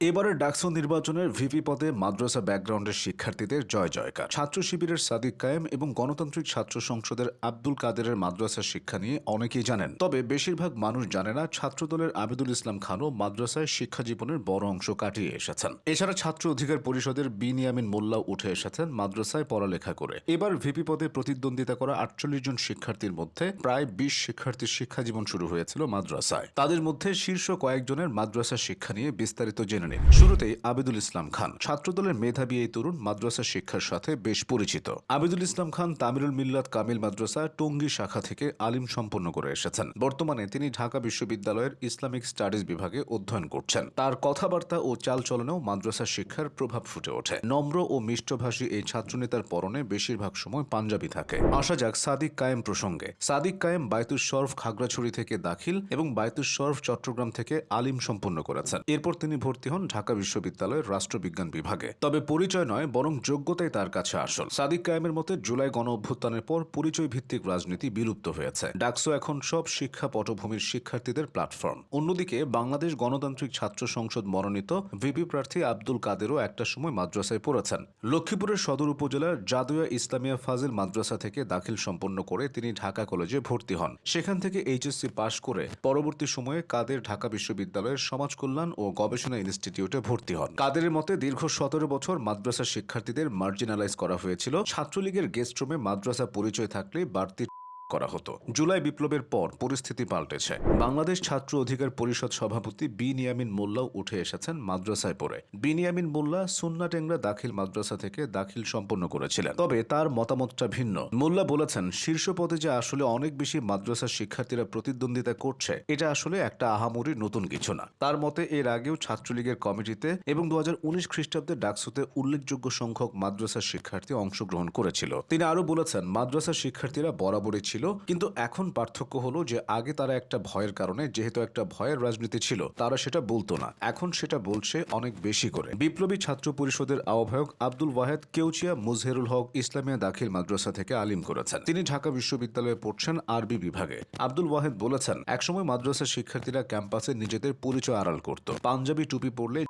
এবারের ডাকসু নির্বাচনের ভিপি পদে মাদ্রাসা ব্যাকগ্রাউন্ডের শিক্ষার্থীদের জয় জয়কার। ছাত্র শিবিরের সাদিক কায়েম এবং গণতান্ত্রিক ছাত্র সংসদের আব্দুল কাদেরের মাদ্রাসা শিক্ষা নিয়ে অনেকেই জানেন। তবে বেশিরভাগ মানুষ জানে না ছাত্রদলের আবিদুল ইসলাম খানও মাদ্রাসায় শিক্ষা জীবনের বড় অংশ কাটিয়ে এসেছেন। এছাড়া ছাত্র অধিকার পরিষদের বিনিয়ামিন মোল্লাও উঠে এসেছেন মাদ্রাসায় পড়ালেখা করে। এবার ভিপি পদে প্রতিদ্বন্দ্বিতা করা আটচল্লিশ জন শিক্ষার্থীর মধ্যে প্রায় বিশ শিক্ষার্থীর শিক্ষা জীবন শুরু হয়েছিল মাদ্রাসায়। তাদের মধ্যে শীর্ষ কয়েকজনের মাদ্রাসা শিক্ষা নিয়ে বিস্তারিত জেনে নিন শুরুতেই আবিদুল ইসলাম খান, ছাত্রদলের মেধাবী এই তরুণ মাদ্রাসা শিক্ষার সাথে বেশ পরিচিত। আবিদুল ইসলাম খান তামিরুল মিল্লাত কামিল মাদ্রাসা টঙ্গী শাখা থেকে আলিম সম্পন্ন করে এসেছেন। বর্তমানে তিনি ঢাকা বিশ্ববিদ্যালয়ের ইসলামিক স্টাডিজ বিভাগে অধ্যয়ন করছেন। তার কথাবার্তা ও চালচলনেও মাদ্রাসা শিক্ষার প্রভাব ফুটে ওঠে। নম্র ও মিষ্টভাষী এই ছাত্রনেতার পরনে বেশিরভাগ সময় পাঞ্জাবি থাকে। আসা যাক সাদিক কায়েম প্রসঙ্গে। সাদিক কায়েম বায়তুল শরফ খাগড়াছড়ি থেকে দাখিল এবং বায়তুল শরফ চট্টগ্রাম থেকে আলিম সম্পন্ন করেছেন। এরপর তিনি ভর্তি হন ঢাকা বিশ্ববিদ্যালয়ের রাষ্ট্রবিজ্ঞান বিভাগে। তবে পরিচয় নয়, বরং যোগ্যতাই তার কাছে আসল। সাদিক কায়েমের মতে, জুলাই গণ অভ্যুত্থানের পর পরিচয় ভিত্তিক রাজনীতি বিলুপ্ত হয়েছে। ডাকসো এখন সব শিক্ষা পটভূমির শিক্ষার্থীদের প্ল্যাটফর্ম অন্যদিকে, বাংলাদেশ গণতান্ত্রিক ছাত্র সংসদ মনোনীত ভিপি প্রার্থী আব্দুল কাদেরও একটা সময় মাদ্রাসায় পড়েছেন। লক্ষ্মীপুরের সদর উপজেলার জাদুয়া ইসলামিয়া ফাজিল মাদ্রাসা থেকে দাখিল সম্পন্ন করে তিনি ঢাকা কলেজে ভর্তি হন। সেখান থেকে এইচএসসি পাশ করে পরবর্তী সময়ে কাদের ঢাকা বিশ্ববিদ্যালয়ের সমাজ কল্যাণ ও গবেষণা ইনস্টিটিউটে ভর্তি হন। কাদের মতে, দীর্ঘ সতেরো বছর মাদ্রাসা শিক্ষার্থীদের মার্জিনালাইজ করা হয়েছিল। ছাত্রলীগের গেস্ট রুমে মাদ্রাসা পরিচয় থাকলে বাড়তি করা হতো। জুলাই বিপ্লবের পর পরিস্থিতি পাল্টেছে। বাংলাদেশ ছাত্র অধিকার পরিষদ সভাপতি বি নিয়ামিন মোল্লাও উঠে এসেছেন মাদ্রাসায় পড়ে। বিনিয়ামিন মোল্লা সুন্না টেংরা দাখিল মাদ্রাসা থেকে দাখিল সম্পন্ন করেছিলেন। তবে তার মতামতটা ভিন্ন। মোল্লা বলেছেন শীর্ষ পদে যে আসলে অনেক বেশি মাদ্রাসার শিক্ষার্থীরা প্রতিদ্বন্দ্বিতা করছে, এটা আসলে একটা আহামরি নতুন কিছু না। তার মতে, এর আগেও ছাত্রলীগের কমিটিতে এবং দু হাজার উনিশ খ্রিস্টাব্দে ডাকসুতে উল্লেখযোগ্য সংখ্যক মাদ্রাসার শিক্ষার্থী অংশগ্রহণ করেছিল। তিনি আরও বলেছেন, মাদ্রাসার শিক্ষার্থীরা বরাবরই ছিল, কিন্তু এখন পার্থক্য হলো যে আগে তারা একটা ভয়ের কারণে, যেহেতু একটা ভয়ের রাজনীতি ছিল, তারা সেটা বলতো না। এখন সেটা বলছে অনেক বেশি করে। বিপ্লবী ছাত্র পরিষদের আহ্বায়ক আব্দুল ওয়াহেদ কেউচিয়া মুজহেরুল হক ইসলামিয়া দাখিল মাদ্রাসা থেকে আলিম করেছেন। তিনি ঢাকা বিশ্ববিদ্যালয়ে পড়ছেন আরবি বিভাগে। আব্দুল ওয়াহেদ বলেছেন, একসময় মাদ্রাসার শিক্ষার্থীরা ক্যাম্পাসে নিজেদের পরিচয় আড়াল করত। পাঞ্জাবি টুপি পরলে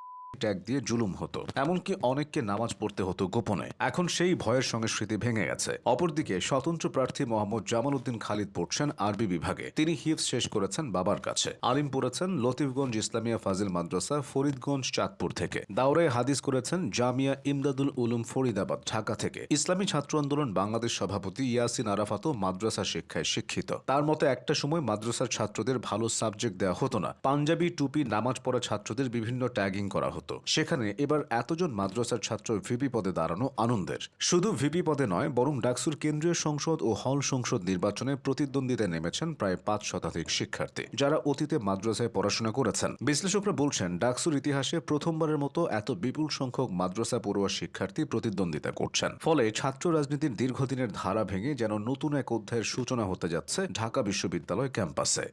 ট্যাগ দিয়ে জুলুম হতো। এমনকি অনেককে নামাজ পড়তে হতো গোপনে। এখন সেই ভয়ের সঙ্গে স্মৃতি ভেঙে গেছে। অপরদিকে স্বতন্ত্র প্রার্থী মোহাম্মদ জামাল উদ্দিন খালিদ পড়ছেন আরবি বিভাগে। তিনি হিফস শেষ করেছেন বাবার কাছে। আলিম পড়েছেন লতিফগঞ্জ ইসলামিয়া ফাজিল মাদ্রাসা, ফরিদগঞ্জ চাঁদপুর থেকে। দাওরায় হাদিস করেছেন জামিয়া ইমদাদুল উলুম ফরিদাবাদ, ঢাকা থেকে। ইসলামী ছাত্র আন্দোলন বাংলাদেশ সভাপতি ইয়াসিন আরাফাতও মাদ্রাসা শিক্ষায় শিক্ষিত। তার মতে, একটা সময় মাদ্রাসার ছাত্রদের ভালো সাবজেক্ট দেওয়া হতো না। পাঞ্জাবি, টুপি, নামাজ পড়া ছাত্রদের বিভিন্ন ট্যাগিং করা হতো। সেখানে এবার এতজন মাদ্রাসার ছাত্র ভিপি পদে দাঁড়ানো আনন্দের। শুধু ভিপি পদে নয়, বরং ডাকসুর কেন্দ্রীয় সংসদ ও হল সংসদ নির্বাচনে প্রতিদ্বন্দ্বিতায় নেমেছেন প্রায় পাঁচ শতাধিক শিক্ষার্থী, যারা অতীতে মাদ্রাসায় পড়াশোনা করেছেন। বিশ্লেষকরা বলছেন, ডাকসুর ইতিহাসে প্রথমবারের মতো এত বিপুল সংখ্যক মাদ্রাসা পড়ুয়া শিক্ষার্থী প্রতিদ্বন্দ্বিতা করছেন। ফলে ছাত্র রাজনীতির দীর্ঘদিনের ধারা ভেঙে যেন নতুন এক অধ্যায়ের সূচনা হতে যাচ্ছে ঢাকা বিশ্ববিদ্যালয় ক্যাম্পাসে।